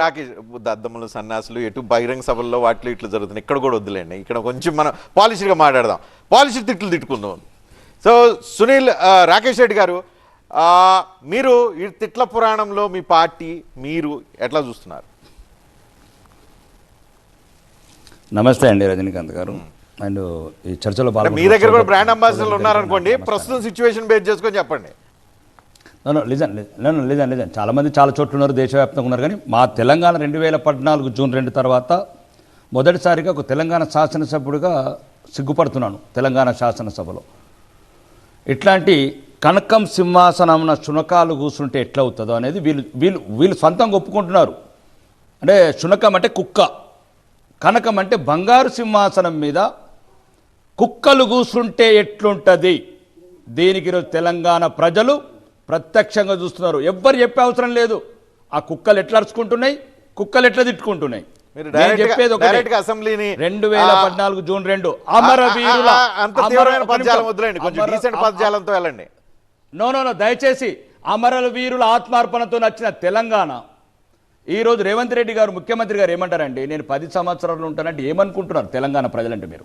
రాకేష్ దద్దమ్మలు సన్నాసులు ఎటు బహిరంగ సభల్లో వాటిలో ఇట్లా జరుగుతున్నాయి. ఇక్కడ కూడా వద్దులేండి. ఇక్కడ కొంచెం మనం పాలసీగా మాట్లాడదాం. పాలసీ తిట్లు తిట్టుకుందాం. సో సునీల్ రాకేష్ రెడ్డి గారు ఆ, మీరు ఈ తిట్ల పురాణంలో మీ పార్టీ మీరు ఎట్లా చూస్తున్నారు? నమస్తే అండి రజనీకాంత్ గారు. అండ్ ఈ చర్చలో మీ దగ్గర కూడా బ్రాండ్ అంబాసిడర్లు ఉన్నారనుకోండి ప్రస్తుతం సిచ్యువేషన్ బేస్ చేసుకొని చెప్పండి. లిజన్ లేదు లిజన్ లిజన్ చాలామంది చాలా చోట్ల ఉన్నారు దేశవ్యాప్తంగా ఉన్నారు కానీ మా తెలంగాణ రెండు వేల పద్నాలుగు జూన్ రెండు తర్వాత మొదటిసారిగా ఒక తెలంగాణ శాసనసభ్యుడిగా సిగ్గుపడుతున్నాను తెలంగాణ శాసనసభలో. ఇట్లాంటి కనకం సింహాసనమున శునకాలు కూర్చుంటే ఎట్లా అవుతుందో అనేది వీళ్ళు వీళ్ళు వీళ్ళు సొంతంగా ఒప్పుకుంటున్నారు. అంటే శునకం అంటే కుక్క కనకం అంటే బంగారు సింహాసనం మీద కుక్కలు కూసుంటే ఎట్లుంటుంది? దీనికి ఈరోజు తెలంగాణ ప్రజలు ప్రత్యక్షంగా చూస్తున్నారు. ఎవ్వరు చెప్పే అవసరం లేదు. ఆ కుక్కలు ఎట్లా అరుచుకుంటున్నాయి? కుక్కలు ఎట్లా తిట్టుకుంటున్నాయి? చెప్పేది అసెంబ్లీని రెండు వేల పద్నాలుగు జూన్ రెండు. అమరవీరుల వెళ్ళండి. నో నో నో దయచేసి అమరుల వీరుల ఆత్మార్పణతో నచ్చిన తెలంగాణ. ఈ రోజు రేవంత్ రెడ్డి గారు ముఖ్యమంత్రి గారు ఏమంటారండి? నేను పది సంవత్సరాలు ఉంటానంటే ఏమనుకుంటున్నారు తెలంగాణ ప్రజలంటే మీరు?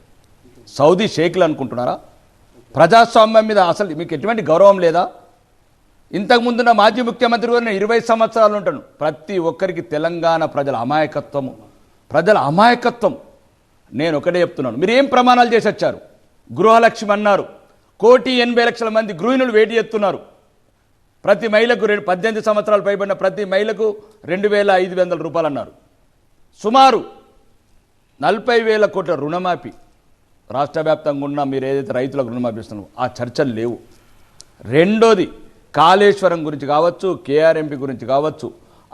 సౌదీ షేక్లు అనుకుంటున్నారా? ప్రజాస్వామ్యం మీద అసలు మీకు ఎటువంటి గౌరవం లేదా? ఇంతకుముందున్న మాజీ ముఖ్యమంత్రి కూడా నేను ఇరవై సంవత్సరాలు ఉంటాను. ప్రతి ఒక్కరికి తెలంగాణ ప్రజల అమాయకత్వము. ప్రజల అమాయకత్వం. నేను ఒకటే చెప్తున్నాను. మీరు ఏం ప్రమాణాలు చేసి వచ్చారు? గృహలక్ష్మి అన్నారు. కోటి ఎనభై లక్షల మంది గృహిణులు వేటి ఎత్తున్నారు. ప్రతి మహిళకు రెండు పద్దెనిమిది సంవత్సరాలు పైబడిన ప్రతి మహిళకు రెండు వేల ఐదు వందల రూపాయలు అన్నారు. సుమారు నలభై వేల కోట్ల రుణమాఫీ. రాష్ట్ర వ్యాప్తంగా ఉన్న మీరు ఏదైతే రైతులకు రుణమాఫీ ఇస్తున్నారో ఆ చర్చలు లేవు. రెండోది కాళేశ్వరం గురించి కావచ్చు కేఆర్ఎంపీ గురించి కావచ్చు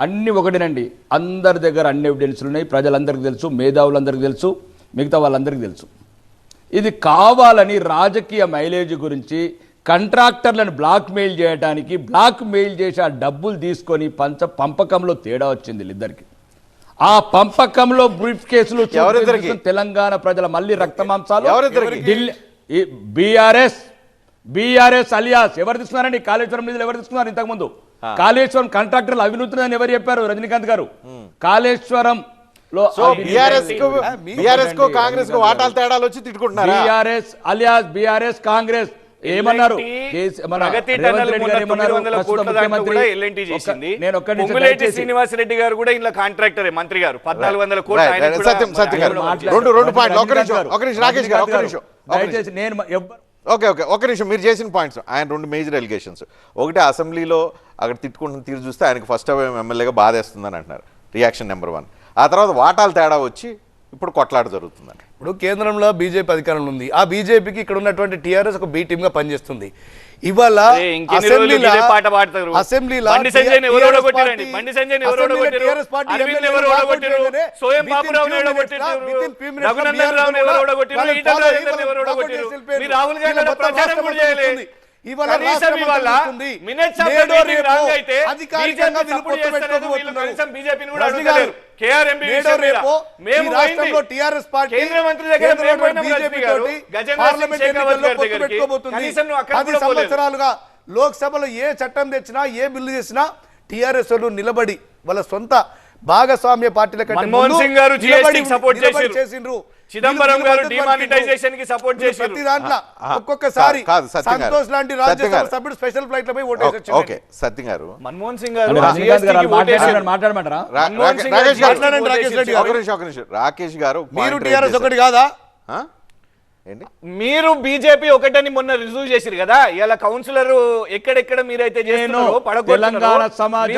అన్నీ ఒకటేనండి. అందరి దగ్గర అన్ని ఎవిడెన్స్లు ఉన్నాయి. ప్రజలందరికీ తెలుసు మేధావులందరికీ తెలుసు మిగతా వాళ్ళందరికీ తెలుసు. ఇది కావాలని రాజకీయ మైలేజ్ గురించి కంట్రాక్టర్లను బ్లాక్ మెయిల్ చేయడానికి బ్లాక్ మెయిల్ చేసి ఆ డబ్బులు తీసుకొని పంచ పంపకంలో తేడా వచ్చింది వీళ్ళిద్దరికి. ఆ పంపకంలో బ్రీఫ్ కేసులు తెలంగాణ ప్రజల మళ్ళీ రక్త మాంసాలు ఎవరిద్దరికి? ఢిల్లీ బీఆర్ఎస్ బీఆర్ఎస్ అలియాస్ ఎవరు తీసుకున్నారండి? కాళేశ్వరం నిధులు ఎవరు తీసుకున్నారు ఇంతకుముందు? కాళేశ్వరం కాంట్రాక్టర్లు అవినూత్తి అని ఎవరు చెప్పారు? రజనీకాంత్ గారు. కాళేశ్వరం బీఆర్ఎస్కు బీఆర్ఎస్కు కాంగ్రెస్కు వాటాల తేడాలు వచ్చి తిట్టుకుంటున్నారా? బీఆర్ఎస్ అలియాస్ బీఆర్ఎస్ కాంగ్రెస్ ఏమన్నారు? టన్నల్ రెడ్డి గారు ఏమన్నారు? 900 ప్రస్తుత కోట్ల దాంట్లో ముఖ్యమంత్రి కూడా నేను ఒక్కటి గారు ఇంట్లో కాంట్రాక్టరే మంత్రి గారు. పద్నాలుగు వందల కోట్లు దయచేసి నేను ఓకే ఓకే. ఒక నిమిషం మీరు చేసిన పాయింట్స్. ఆయన రెండు మేజర్ ఎలిగేషన్స్. ఒకటి అసెంబ్లీలో అక్కడ తిట్టుకుంటున్న తీరు చూస్తే ఆయనకు ఫస్ట్ ఎమ్మెల్యేగా బాధేస్తుందని అంటున్నారు. రియాక్షన్ నెంబర్ వన్ ఆ తర్వాత వాటాలు తేడా వచ్చి ఇప్పుడు కొట్లాట జరుగుతుందని ఇప్పుడు కేంద్రంలో బీజేపీ అధికారంలో ఉంది ఆ బీజేపీకి ఇక్కడ ఉన్నటువంటి టీఆర్ఎస్ ఒక బి టీమ్గా పనిచేస్తుంది ఇవాళ అసెంబ్లీలో- ఇదే పాట పాడతారు? అసెంబ్లీలో బండి సంజయ్ని ఎవరు TRS ఓడగొట్టారండి? పార్టీ- బండి సంజయ్ని ఎవరు అసెంబ్లీలో ఓడగొట్టారు? TRS పార్టీ అరవింద్ని ఎమ్మెల్యేలు ఎవరు వాకౌట్ ఓడగొట్టారు? చేయగానే సోయం within బాబురావుని few ఎవరు minutes లా, ఓడగొట్టారు? within few minutes లా రఘునందన్ BRS రావుని ఎవరు కూడా ఓడగొట్టారు? వాళ్ళని ఈటల follow అయ్యి రాజేందర్ని ఎవరు వాళ్ళని ఓడగొట్టారు? వాకౌట్ చేసి వెళ్ళిపోయారు. మీ రాహుల్ గాంధీ ఇలా గారు మొత్తం ప్రచారం రాష్ట్రం కూడా చేయలే. మొత్తం ఇవాళ కనీసం రాష్ట్రం ఇవాళ తెలుస్తుంది. minutes of the నేడో meeting రేపో wrong అయితే అధికారికంగా BJP వీళ్ళు support పొత్తు చేస్తలేదు, వీళ్ళు పెట్టుకోబోతున్నారు. కనీసం BJP ని కూడా రజనీ టీఆర్ఎస్ పార్టీ కేంద్ర మంత్రి దగ్గర పది. సంవత్సరాలుగా లోక్సభలో ఏ చట్టం తెచ్చినా ఏ బిల్లు చేసినా టీఆర్ఎస్ వాళ్ళు నిలబడి వాళ్ళ సొంత భాగస్వామ్య పార్టీల కంటే చేసిండ్రు. చిదంబరం గారు డిమానిటైజేషన్కి సపోర్ట్ చేసిండ్రు. ప్రతి దాంట్లో ఒక్కొక్కసారి. సంతోష్ లాంటి రాజ్యసభ గారు. సభ్యుడు స్పెషల్ ఫ్లైట్లో పోయి ఓకే, ఓటేసి ఓకే సత్యం గారు మన్మోహన్ సింగ్ గారు. మాట్లాడమంటారా రాకేష్ గారు రాకేష్ రెడ్డి గారు. ఒక నిమిషం ఒక నిమిషం రాకేష్ గారు ఒక మీరు టీఆర్ఎస్ ఒకటి. కాదా మీరు బీజేపీ ఒకటని మొన్న రుజువు చేసిరు కదా ఇలా కౌన్సిలర్ ఎక్కడెక్కడ మీరైతే తెలంగాణ సమాజం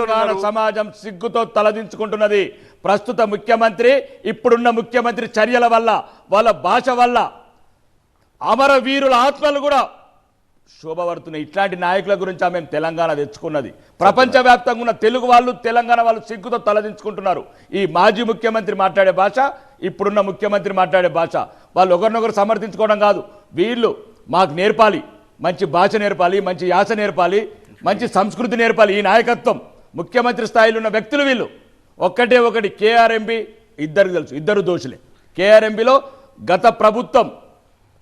తెలంగాణ. సమాజం సిగ్గుతో తలదించుకుంటున్నది. ప్రస్తుత ముఖ్యమంత్రి ఇప్పుడున్న ముఖ్యమంత్రి చర్యల వల్ల వాళ్ళ భాష వల్ల అమరవీరుల ఆత్మలు కూడా శోభపడుతున్నాయి ఇట్లాంటి నాయకుల గురించి ఆమె తెలంగాణ తెచ్చుకున్నది. ప్రపంచవ్యాప్తంగా ఉన్న తెలుగు వాళ్ళు తెలంగాణ వాళ్ళు సిగ్గుతో తలదించుకుంటున్నారు. ఈ మాజీ ముఖ్యమంత్రి మాట్లాడే భాష ఇప్పుడున్న ముఖ్యమంత్రి మాట్లాడే భాష. వాళ్ళు ఒకరినొకరు సమర్థించుకోవడం కాదు. వీళ్ళు మాకు నేర్పాలి. మంచి భాష నేర్పాలి మంచి యాస నేర్పాలి మంచి సంస్కృతి నేర్పాలి. ఈ నాయకత్వం ముఖ్యమంత్రి స్థాయిలో ఉన్న వ్యక్తులు వీళ్ళు. ఒక్కటే ఒకటి కేఆర్ఎంబి ఇద్దరికి తెలుసు ఇద్దరు దోషులే. కేఆర్ఎంబిలో గత ప్రభుత్వం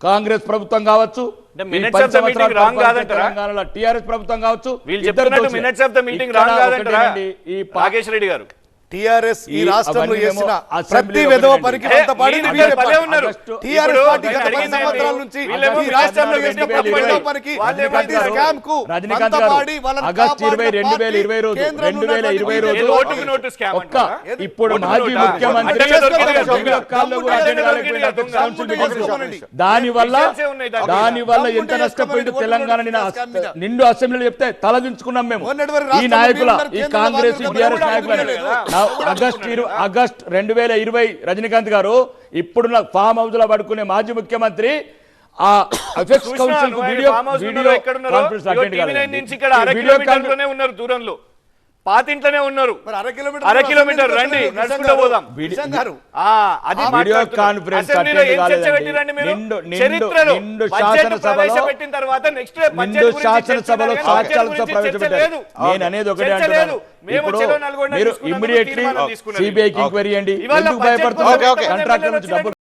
కాంగ్రెస్ ప్రభుత్వం కావచ్చు? తెలంగాణలో టీఆర్ఎస్ ప్రభుత్వం కావచ్చు ఈ టిఆర్ఎస్ ఈ ఈ రాష్ట్రంలో చేసిన ప్రతి విధవ. పనికి పాడింది టీఆర్ఎస్ ఇప్పుడు పార్టీ గత పది సంవత్సరాల? నుంచి ఈ రాష్ట్రంలో చేసిన ప్రతి విధవ పనికి ప్రతి. స్కామ్కు అంత పాడి మాజీ? ముఖ్యమంత్రి. దాని వల్ల దాని వల్ల ఎంత నష్టపోయింది తెలంగాణ. నిండు అసెంబ్లీలో చెప్తే తలదించుకున్నాం మేము ఈ నాయకుల ఈ కాంగ్రెస్ టీఆర్ఎస్ కూడా నాయకులు. ఆగస్ట్ ఆగస్ట్ రెండు వేల ఇరవై రజనీకాంత్ గారు ఇప్పుడున్న ఫామ్ హౌస్లో పడుకునే మాజీ ముఖ్యమంత్రి ఆ council video conference attend video conference ఉన్నారు దూరంలో. పాతింట్లోనే ఉన్నారు. మరి అర కిలోమీటర్ రండి. నడుచుకుంటూ పోదాం. శాసనసభలో సాక్ష్యాలతో ప్రవేశపెట్టారు. నేను అనేది ఒకటే అంటున్నాను. ఇప్పుడు మీరు ఇమ్మీడియట్లీ సిబిఐకి ఎంక్వైరీ చేయండి. ఇవాళ ఎందుకు బడ్జెట్ భయపడుతున్నారు ఓకే, ఓకే. కాంట్రాక్టర్ నుంచి డబ్బులు